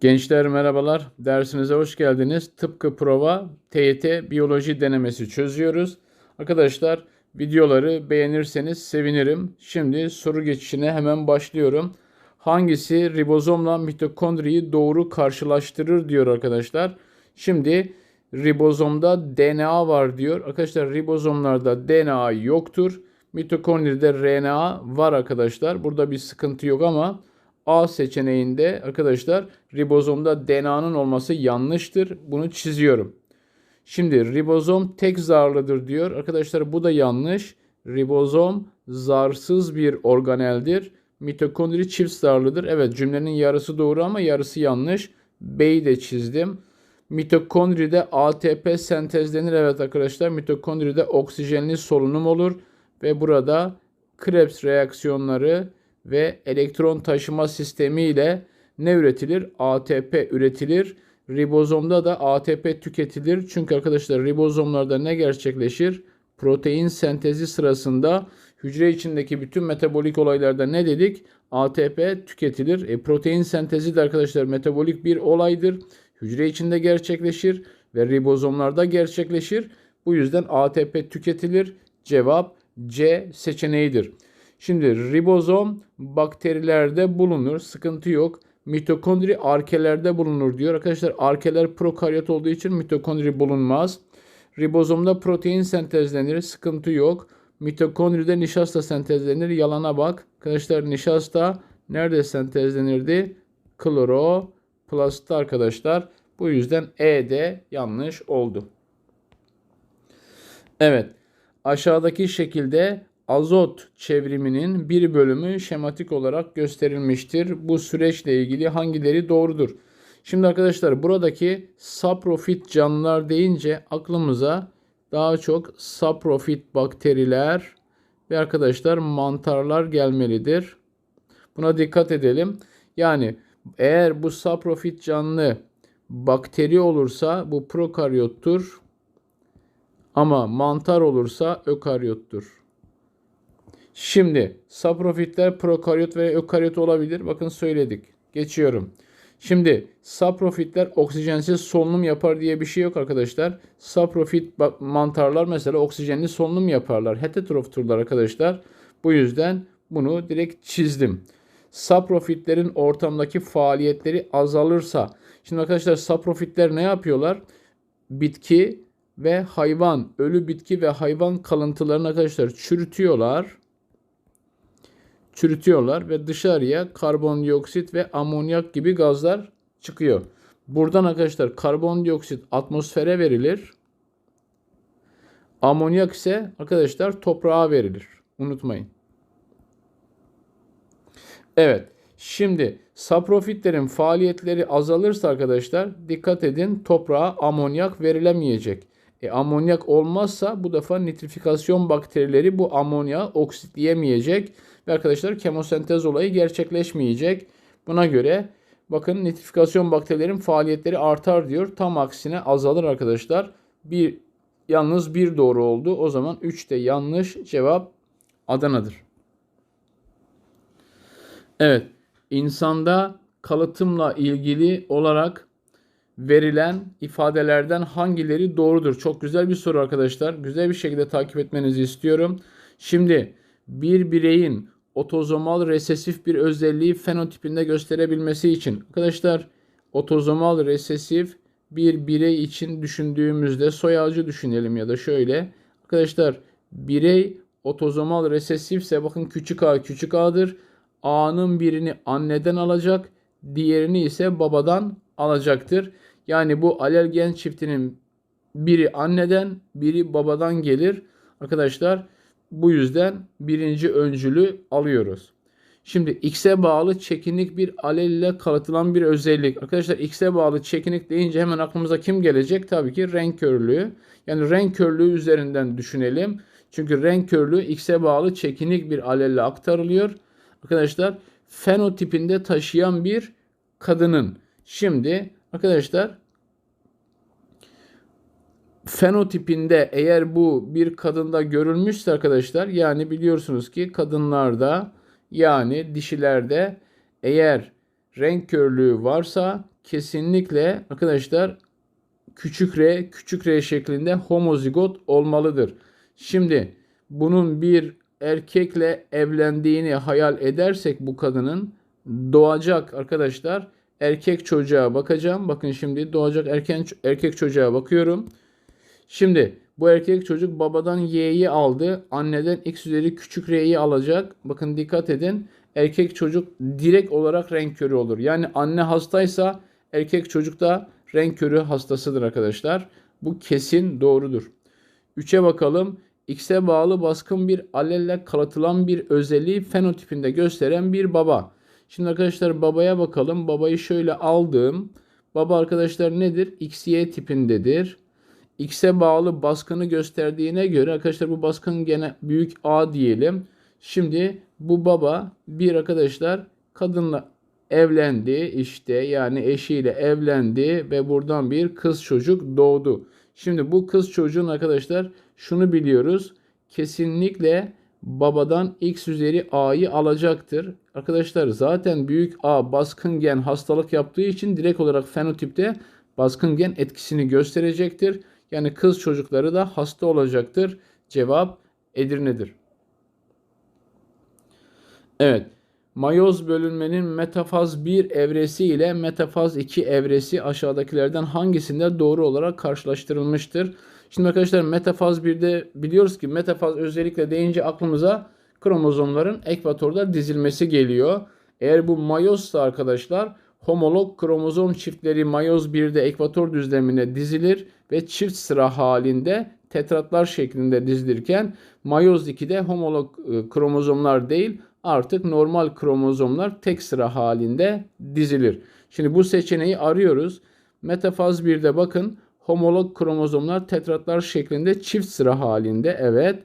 Gençler merhabalar. Dersinize hoş geldiniz. Tıpkı prova TYT biyoloji denemesi çözüyoruz. Arkadaşlar videoları beğenirseniz sevinirim. Şimdi soru geçişine hemen başlıyorum. Hangisi ribozomla mitokondriyi doğru karşılaştırır diyor arkadaşlar. Şimdi ribozomda DNA var diyor. Arkadaşlar ribozomlarda DNA yoktur. Mitokondride RNA var arkadaşlar. Burada bir sıkıntı yok ama A seçeneğinde arkadaşlar ribozomda DNA'nın olması yanlıştır. Bunu çiziyorum. Şimdi ribozom tek zarlıdır diyor. Arkadaşlar bu da yanlış. Ribozom zarsız bir organeldir. Mitokondri çift zarlıdır. Evet cümlenin yarısı doğru ama yarısı yanlış. B'yi de çizdim. Mitokondride ATP sentezlenir. Evet arkadaşlar mitokondride oksijenli solunum olur. Ve burada Krebs reaksiyonları ve elektron taşıma sistemi ile ne üretilir? ATP üretilir. Ribozomda da ATP tüketilir. Çünkü arkadaşlar ribozomlarda ne gerçekleşir? Protein sentezi sırasında hücre içindeki bütün metabolik olaylarda ne dedik? ATP tüketilir. E, protein sentezi de arkadaşlar metabolik bir olaydır. Hücre içinde gerçekleşir ve ribozomlarda gerçekleşir. Bu yüzden ATP tüketilir. Cevap C seçeneğidir. Şimdi ribozom bakterilerde bulunur. Sıkıntı yok. Mitokondri arkelerde bulunur diyor. Arkadaşlar arkeler prokaryot olduğu için mitokondri bulunmaz. Ribozomda protein sentezlenir. Sıkıntı yok. Mitokondride nişasta sentezlenir. Yalana bak. Arkadaşlar nişasta nerede sentezlenirdi? Kloroplastta arkadaşlar. Bu yüzden E de yanlış oldu. Evet. Aşağıdaki şekilde azot çevriminin bir bölümü şematik olarak gösterilmiştir. Bu süreçle ilgili hangileri doğrudur? Şimdi arkadaşlar buradaki saprofit canlılar deyince aklımıza daha çok saprofit bakteriler ve arkadaşlar mantarlar gelmelidir. Buna dikkat edelim. Yani eğer bu saprofit canlı bakteri olursa bu prokaryottur. Ama mantar olursa ökaryottur. Şimdi saprofitler prokaryot ve ökaryot olabilir. Bakın söyledik. Geçiyorum. Şimdi saprofitler oksijensiz solunum yapar diye bir şey yok arkadaşlar. Saprofit mantarlar mesela oksijenli solunum yaparlar. Heterotrofturlar arkadaşlar. Bu yüzden bunu direkt çizdim. Saprofitlerin ortamdaki faaliyetleri azalırsa. Şimdi arkadaşlar saprofitler ne yapıyorlar? Bitki ve hayvan, ölü bitki ve hayvan kalıntılarını arkadaşlar çürütüyorlar çürütüyorlar ve dışarıya karbondioksit ve amonyak gibi gazlar çıkıyor. Buradan arkadaşlar karbondioksit atmosfere verilir. Amonyak ise arkadaşlar toprağa verilir. Unutmayın. Evet. Şimdi saprofitlerin faaliyetleri azalırsa arkadaşlar dikkat edin toprağa amonyak verilemeyecek. E, amonyak olmazsa bu defa nitrifikasyon bakterileri bu amonyağı oksitleyemeyecek arkadaşlar kemosentez olayı gerçekleşmeyecek. Buna göre bakın nitrifikasyon bakterilerin faaliyetleri artar diyor. Tam aksine azalır arkadaşlar. Bir yalnız bir doğru oldu. O zaman 3 de yanlış cevap Adana'dır. Evet. insanda kalıtımla ilgili olarak verilen ifadelerden hangileri doğrudur? Çok güzel bir soru arkadaşlar. Güzel bir şekilde takip etmenizi istiyorum. Şimdi bir bireyin otozomal resesif bir özelliği fenotipinde gösterebilmesi için arkadaşlar otozomal resesif bir birey için düşündüğümüzde soy ağacı düşünelim ya da şöyle arkadaşlar birey otozomal resesifse bakın küçük a küçük a'dır. A'nın birini anneden alacak, diğerini ise babadan alacaktır. Yani bu alelgen çiftinin biri anneden, biri babadan gelir. Arkadaşlar bu yüzden birinci öncülü alıyoruz. Şimdi X'e bağlı çekinik bir alel ile kalıtılan bir özellik. Arkadaşlar X'e bağlı çekinik deyince hemen aklımıza kim gelecek? Tabii ki renk körlüğü. Yani renk körlüğü üzerinden düşünelim. Çünkü renk körlüğü X'e bağlı çekinik bir alelle aktarılıyor. Arkadaşlar fenotipinde taşıyan bir kadının. Şimdi arkadaşlar fenotipinde eğer bu bir kadında görülmüşse arkadaşlar yani biliyorsunuz ki kadınlarda yani dişilerde eğer renk körlüğü varsa kesinlikle arkadaşlar küçük r küçük r şeklinde homozigot olmalıdır. Şimdi bunun bir erkekle evlendiğini hayal edersek bu kadının doğacak arkadaşlar erkek çocuğa bakacağım. Bakın şimdi doğacak erken erkek çocuğa bakıyorum. Şimdi bu erkek çocuk babadan y'yi aldı. Anneden x üzeri küçük r'yi alacak. Bakın dikkat edin. Erkek çocuk direkt olarak renk körü olur. Yani anne hastaysa erkek çocuk da renk körü hastasıdır arkadaşlar. Bu kesin doğrudur. 3'e bakalım. X'e bağlı baskın bir alelle kalatılan bir özelliği fenotipinde gösteren bir baba. Şimdi arkadaşlar babaya bakalım. Babayı şöyle aldım. Baba arkadaşlar nedir? XY tipindedir. X'e bağlı baskını gösterdiğine göre arkadaşlar bu baskın gene büyük A diyelim. Şimdi bu baba bir arkadaşlar kadınla evlendi işte yani eşiyle evlendi ve buradan bir kız çocuk doğdu. Şimdi bu kız çocuğun arkadaşlar şunu biliyoruz. Kesinlikle babadan x üzeri a'yı alacaktır. Arkadaşlar zaten büyük A baskın gen hastalık yaptığı için direkt olarak fenotipte baskın gen etkisini gösterecektir. Yani kız çocukları da hasta olacaktır. Cevap Edirne'dir. Evet. Mayoz bölünmenin metafaz 1 evresi ile metafaz 2 evresi aşağıdakilerden hangisinde doğru olarak karşılaştırılmıştır? Şimdi arkadaşlar metafaz 1'de biliyoruz ki metafaz özellikle deyince aklımıza kromozomların ekvatorda dizilmesi geliyor. Eğer bu mayozsa arkadaşlar homolog kromozom çiftleri mayoz 1'de ekvator düzlemine dizilir ve çift sıra halinde tetratlar şeklinde dizilirken mayoz 2'de homolog e, kromozomlar değil artık normal kromozomlar tek sıra halinde dizilir. Şimdi bu seçeneği arıyoruz. Metafaz 1'de bakın homolog kromozomlar tetratlar şeklinde çift sıra halinde. Evet.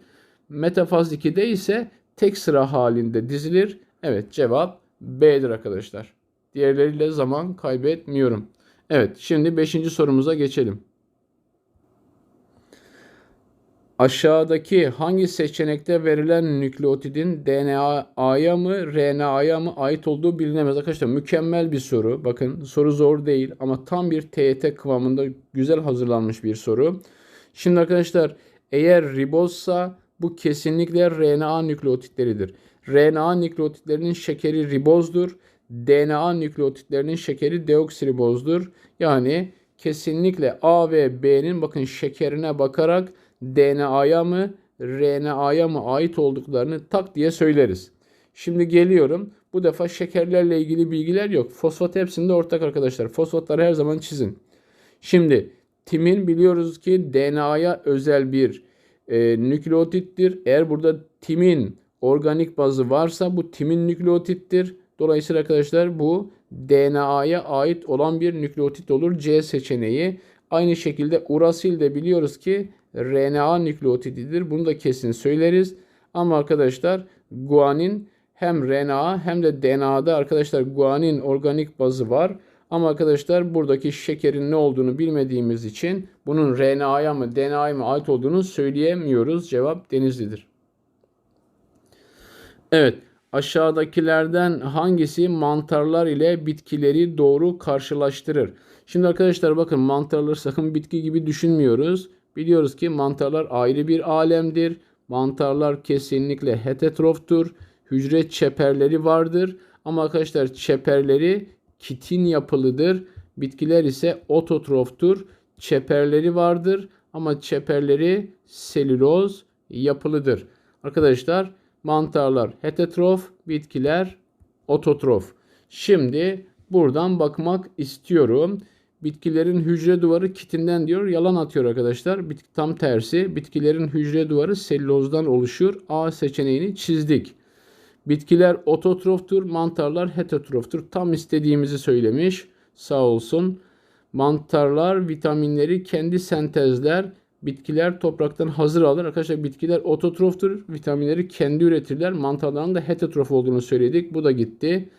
Metafaz 2'de ise tek sıra halinde dizilir. Evet cevap B'dir arkadaşlar. Diğerleriyle zaman kaybetmiyorum. Evet şimdi 5. sorumuza geçelim. Aşağıdaki hangi seçenekte verilen nükleotidin DNA'ya mı RNA'ya mı ait olduğu bilinemez. Arkadaşlar mükemmel bir soru. Bakın soru zor değil ama tam bir TYT kıvamında güzel hazırlanmış bir soru. Şimdi arkadaşlar eğer ribozsa bu kesinlikle RNA nükleotitleridir. RNA nükleotitlerinin şekeri ribozdur. DNA nükleotitlerinin şekeri deoksiribozdur. Yani kesinlikle A ve B'nin bakın şekerine bakarak DNA'ya mı RNA'ya mı ait olduklarını tak diye söyleriz. Şimdi geliyorum. Bu defa şekerlerle ilgili bilgiler yok. Fosfat hepsinde ortak arkadaşlar. Fosfatları her zaman çizin. Şimdi timin biliyoruz ki DNA'ya özel bir e, nükleotittir. Eğer burada timin organik bazı varsa bu timin nükleotittir. Dolayısıyla arkadaşlar bu DNA'ya ait olan bir nükleotit olur. C seçeneği. Aynı şekilde urasil de biliyoruz ki RNA nükleotididir. Bunu da kesin söyleriz. Ama arkadaşlar guanin hem RNA hem de DNA'da arkadaşlar guanin organik bazı var. Ama arkadaşlar buradaki şekerin ne olduğunu bilmediğimiz için bunun RNA'ya mı DNA'ya mı ait olduğunu söyleyemiyoruz. Cevap Denizli'dir. Evet aşağıdakilerden hangisi mantarlar ile bitkileri doğru karşılaştırır? Şimdi arkadaşlar bakın mantarları sakın bitki gibi düşünmüyoruz. Biliyoruz ki mantarlar ayrı bir alemdir. Mantarlar kesinlikle hetetroftur. Hücre çeperleri vardır. Ama arkadaşlar çeperleri kitin yapılıdır. Bitkiler ise ototroftur. Çeperleri vardır ama çeperleri selüloz yapılıdır. Arkadaşlar mantarlar heterotrof, bitkiler ototrof. Şimdi buradan bakmak istiyorum. Bitkilerin hücre duvarı kitinden diyor. Yalan atıyor arkadaşlar. Bitki, tam tersi. Bitkilerin hücre duvarı selülozdan oluşur. A seçeneğini çizdik. Bitkiler ototroftur, mantarlar heterotroftur. Tam istediğimizi söylemiş. Sağ olsun. Mantarlar vitaminleri kendi sentezler. Bitkiler topraktan hazır alır. Arkadaşlar bitkiler ototroftur. Vitaminleri kendi üretirler. Mantarların da heterotrof olduğunu söyledik. Bu da gitti.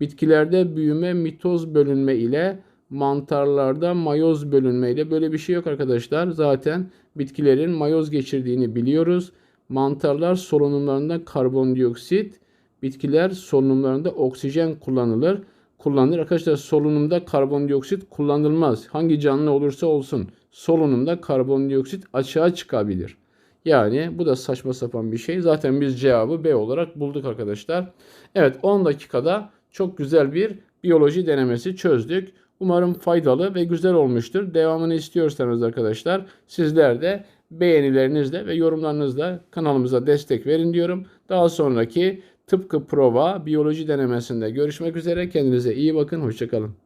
Bitkilerde büyüme mitoz bölünme ile mantarlarda mayoz bölünme ile böyle bir şey yok arkadaşlar. Zaten bitkilerin mayoz geçirdiğini biliyoruz. Mantarlar solunumlarında karbondioksit, bitkiler solunumlarında oksijen kullanılır. kullanılır. Arkadaşlar solunumda karbondioksit kullanılmaz. Hangi canlı olursa olsun solunumda karbondioksit açığa çıkabilir. Yani bu da saçma sapan bir şey. Zaten biz cevabı B olarak bulduk arkadaşlar. Evet 10 dakikada çok güzel bir biyoloji denemesi çözdük. Umarım faydalı ve güzel olmuştur. Devamını istiyorsanız arkadaşlar sizler de beğenilerinizle ve yorumlarınızla kanalımıza destek verin diyorum. Daha sonraki tıpkı prova biyoloji denemesinde görüşmek üzere. Kendinize iyi bakın. Hoşçakalın.